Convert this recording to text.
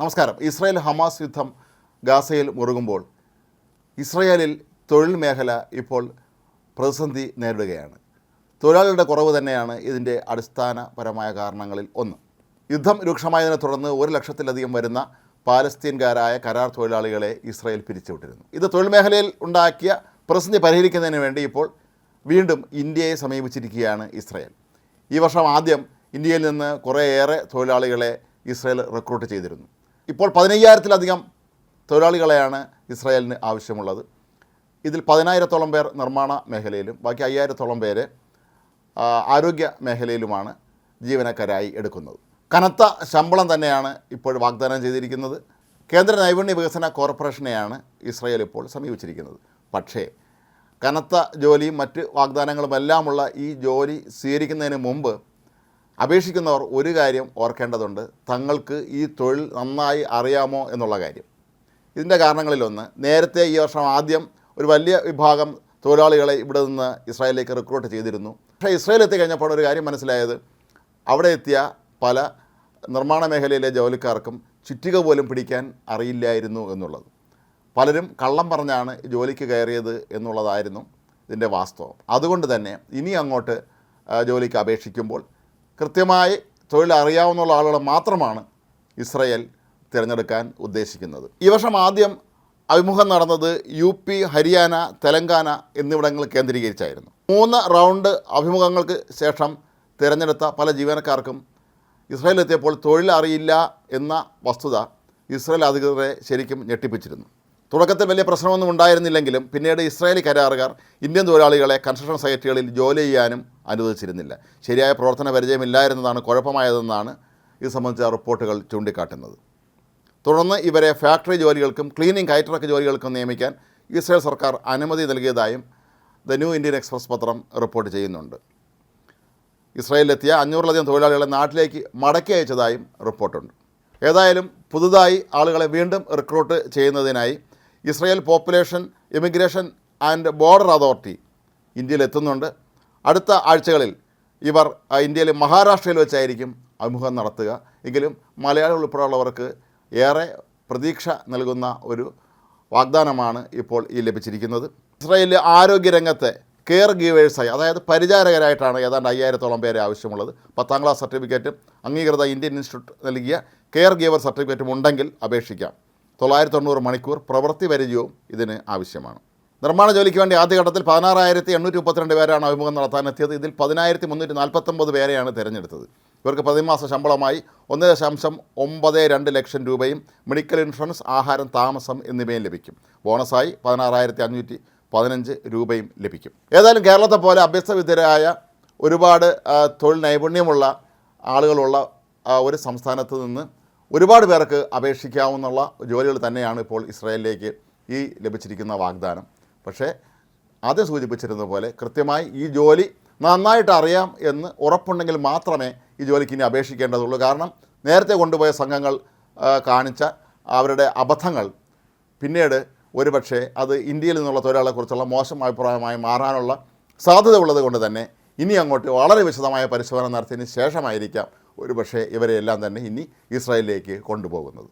നമസ്കാരം. Israel Hamas യുദ്ധം ഗാസയിൽ മുറുകുമ്പോൾ ഇസ്രായേലിൽ തൊഴിൽ മേഖല ഇപ്പോൾ പ്രതിസന്ധി നേരിടുകയാണ്. തൊഴിലാളികളുടെ കുറവ് തന്നെയാണ് ഇതിന്റെ അടിസ്ഥാനപരമായ കാരണങ്ങളിൽ ഒന്ന്. യുദ്ധം രൂക്ഷമായതിനെ തുടർന്ന് ഒരു ലക്ഷത്തിലധികം വരുന്ന പാലസ്തീൻകാരായ കരാർ തൊഴിലാളികളെ ഇസ്രായേൽ പിരിച്ചുവിട്ടിരുന്നു. ഇത് തൊഴിൽ മേഖലയിൽ ഉണ്ടാക്കിയ പ്രതിസന്ധി പരിഹരിക്കുന്നതിന് വേണ്ടി ഇപ്പോൾ വീണ്ടും ഇന്ത്യയെ സമീപിച്ചിരിക്കുകയാണ് ഇസ്രായേൽ. ഈ വർഷം ആദ്യം ഇന്ത്യയിൽ നിന്ന് കുറേയേറെ തൊഴിലാളികളെ ഇസ്രായേൽ റിക്രൂട്ട് ചെയ്തിരുന്നു. ഇപ്പോൾ പതിനയ്യായിരത്തിലധികം തൊഴിലാളികളെയാണ് ഇസ്രായേലിന് ആവശ്യമുള്ളത്. ഇതിൽ പതിനായിരത്തോളം പേർ നിർമ്മാണ മേഖലയിലും ബാക്കി അയ്യായിരത്തോളം പേര് ആരോഗ്യ മേഖലയിലുമാണ് ജീവനക്കാരായി എടുക്കുന്നത്. കനത്ത ശമ്പളം തന്നെയാണ് ഇപ്പോൾ വാഗ്ദാനം ചെയ്തിരിക്കുന്നത്. കേന്ദ്ര നൈപുണ്യ വികസന കോർപ്പറേഷനെയാണ് ഇസ്രായേൽ ഇപ്പോൾ സമീപിച്ചിരിക്കുന്നത്. പക്ഷേ കനത്ത ജോലിയും മറ്റ് വാഗ്ദാനങ്ങളുമെല്ലാമുള്ള ഈ ജോലി സ്വീകരിക്കുന്നതിന് മുമ്പ് അപേക്ഷിക്കുന്നവർ ഒരു കാര്യം ഓർക്കേണ്ടതുണ്ട്. തങ്ങൾക്ക് ഈ തൊഴിൽ നന്നായി അറിയാമോ എന്നുള്ള കാര്യം. ഇതിന്റെ കാരണങ്ങളിലൊന്ന് നേരത്തെ ഈ വർഷം ആദ്യം ഒരു വലിയ വിഭാഗം തൊഴിലാളികളെ ഇവിടെ നിന്ന് ഇസ്രായേലിലേക്ക് റിക്രൂട്ട് ചെയ്തിരുന്നു. പക്ഷേ ഇസ്രായേൽ എത്തിക്കഴിഞ്ഞപ്പോൾ ഒരു കാര്യം മനസ്സിലായത്. അവിടെ എത്തിയ പല നിർമ്മാണ മേഖലയിലെ ജോലിക്കാർക്കും ചുറ്റിക പോലും പിടിക്കാൻ അറിയില്ലായിരുന്നു എന്നുള്ളത്. പലരും കള്ളം പറഞ്ഞാണ് ജോലിക്ക് കയറിയത് എന്നുള്ളതായിരുന്നു ഇതിന്റെ വാസ്തവം. അതുകൊണ്ട് തന്നെ ഇനി അങ്ങോട്ട് ജോലിക്ക് അപേക്ഷിക്കുമ്പോൾ കൃത്യമായി തൊഴിൽ അറിയാവുന്ന ആളുകളെ മാത്രമാണ് ഇസ്രയേൽ തിരഞ്ഞെടുക്കാൻ ഉദ്ദേശിക്കുന്നത്. ഈ വർഷം ആദ്യം അഭിമുഖം നടന്നത് യു പി ഹരിയാന തെലങ്കാന എന്നിവിടങ്ങൾ കേന്ദ്രീകരിച്ചായിരുന്നു. മൂന്ന് റൗണ്ട് അഭിമുഖങ്ങൾക്ക് ശേഷം തിരഞ്ഞെടുത്ത പല ജീവനക്കാർക്കും ഇസ്രായേൽ എത്തിയപ്പോൾ തൊഴിൽ അറിയില്ല എന്ന വസ്തുത ഇസ്രായേൽ അധികൃതരെ ശരിക്കും ഞെട്ടിപ്പിച്ചിരുന്നു. തുടക്കത്തിൽ വലിയ പ്രശ്നമൊന്നും ഉണ്ടായിരുന്നില്ലെങ്കിലും പിന്നീട് ഇസ്രായേലി കരാറുകാർ ഇന്ത്യൻ തൊഴിലാളികളെ കൺസ്ട്രക്ഷൻ സൈറ്റുകളിൽ ജോലി ചെയ്യാനും അനുവദിച്ചിരുന്നില്ല. ശരിയായ പ്രവർത്തന പരിചയമില്ലായിരുന്നതാണ് കുഴപ്പമായതെന്നാണ് ഇത് സംബന്ധിച്ച റിപ്പോർട്ടുകൾ ചൂണ്ടിക്കാട്ടുന്നത്. തുടർന്ന് ഇവരെ ഫാക്ടറി ജോലികൾക്കും ക്ലീനിങ് കയറ്റിറക്ക് ജോലികൾക്കും നിയമിക്കാൻ ഇസ്രായേൽ സർക്കാർ അനുമതി നൽകിയതായും ദ ന്യൂ ഇന്ത്യൻ എക്സ്പ്രസ് പത്രം റിപ്പോർട്ട് ചെയ്യുന്നുണ്ട്. ഇസ്രായേലിലെത്തിയ അഞ്ഞൂറിലധികം തൊഴിലാളികളെ നാട്ടിലേക്ക് മടക്കി അയച്ചതായും റിപ്പോർട്ടുണ്ട്. ഏതായാലും പുതുതായി ആളുകളെ വീണ്ടും റിക്രൂട്ട് ചെയ്യുന്നതിനായി Israel population immigration and border authority ഇന്ത്യയിൽ എത്തുന്നുണ്ട് അടുത്ത ആഴ്ചകളിൽ ഇവർ ഇന്ത്യയിലെ മഹാരാഷ്ട്രയിൽ വെച്ചായിരിക്കും അഭിമുഖം നടത്തുക. എങ്കിലും മലയാളികൾ ഉൾപ്പെടെയുള്ളവർക്ക് ഏറെ പ്രതീക്ഷ നൽകുന്ന ഒരു വാഗ്ദാനമാണ് ഇപ്പോൾ ഈ ലഭിച്ചിരിക്കുന്നത്. ഇസ്രായേലിലെ ആരോഗ്യരംഗത്തെ കെയർ ഗീവേഴ്സായി അതായത് പരിചാരകരായിട്ടാണ് ഏതാണ്ട് അയ്യായിരത്തോളം പേരെ ആവശ്യമുള്ളത്. പത്താം ക്ലാസ് സർട്ടിഫിക്കറ്റും അംഗീകൃത ഇന്ത്യൻ ഇൻസ്റ്റിറ്റ്യൂട്ട് നൽകിയ കെയർ ഗീവർ സർട്ടിഫിക്കറ്റും ഉണ്ടെങ്കിൽ അപേക്ഷിക്കാം. തൊള്ളായിരത്തി തൊണ്ണൂറ് മണിക്കൂർ പ്രവൃത്തി പരിചയവും ഇതിന് ആവശ്യമാണ്. നിർമ്മാണ ജോലിക്ക് വേണ്ടി ആദ്യഘട്ടത്തിൽ പതിനാറായിരത്തി എണ്ണൂറ്റി മുപ്പത്തിരണ്ട് പേരാണ് അഭിമുഖം നടത്താനെത്തിയത്. ഇതിൽ പതിനായിരത്തി മുന്നൂറ്റി നാൽപ്പത്തൊമ്പത് പേരെയാണ് തിരഞ്ഞെടുത്തത്. ഇവർക്ക് പ്രതിമാസ ശമ്പളമായി ഒന്ന് ദശാംശം ഒമ്പത് രണ്ട് ലക്ഷം രൂപയും മെഡിക്കൽ ഇൻഷുറൻസ് ആഹാരം താമസം എന്നിവയും ലഭിക്കും. ബോണസായി പതിനാറായിരത്തി അഞ്ഞൂറ്റി പതിനഞ്ച് രൂപയും ലഭിക്കും. ഏതായാലും കേരളത്തെ പോലെ അഭ്യസ്തവിദ്യരായ ഒരുപാട് തൊഴിൽ നൈപുണ്യമുള്ള ആളുകളുള്ള ഒരു സംസ്ഥാനത്ത് നിന്ന് ഒരുപാട് പേർക്ക് അപേക്ഷിക്കാവുന്ന ജോലികൾ തന്നെയാണ് ഇപ്പോൾ ഇസ്രായേലിലേക്ക് ഈ ലഭിച്ചിരിക്കുന്ന വാഗ്ദാനം. പക്ഷേ ആദ്യം സൂചിപ്പിച്ചിരുന്ന പോലെ കൃത്യമായി ഈ ജോലി നന്നായിട്ട് അറിയാം എന്ന് ഉറപ്പുണ്ടെങ്കിൽ മാത്രമേ ഈ ജോലിക്ക് ഇനി അപേക്ഷിക്കേണ്ടതുള്ളൂ. കാരണം നേരത്തെ കൊണ്ടുപോയ സംഘങ്ങൾ കാണിച്ച അവരുടെ അബദ്ധങ്ങൾ പിന്നീട് ഒരുപക്ഷെ അത് ഇന്ത്യയിൽ നിന്നുള്ള തൊഴിലാളിയെക്കുറിച്ചുള്ള മോശം അഭിപ്രായമായി മാറാനുള്ള സാധ്യത ഉള്ളത് കൊണ്ട് തന്നെ ഇനി അങ്ങോട്ട് വളരെ വിശദമായ പരിശോധന നടത്തിയതിന് ശേഷമായിരിക്കാം ഒരുപക്ഷെ ഇവരെയെല്ലാം തന്നെ ഇനി ഇസ്രായേലിലേക്ക് കൊണ്ടുപോകുന്നത്.